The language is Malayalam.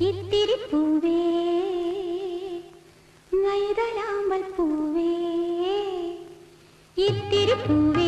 ഇത്തിരി പൂവേ മൈതലാമ്പൽ പൂവേ ഇത്തിരി പൂവേ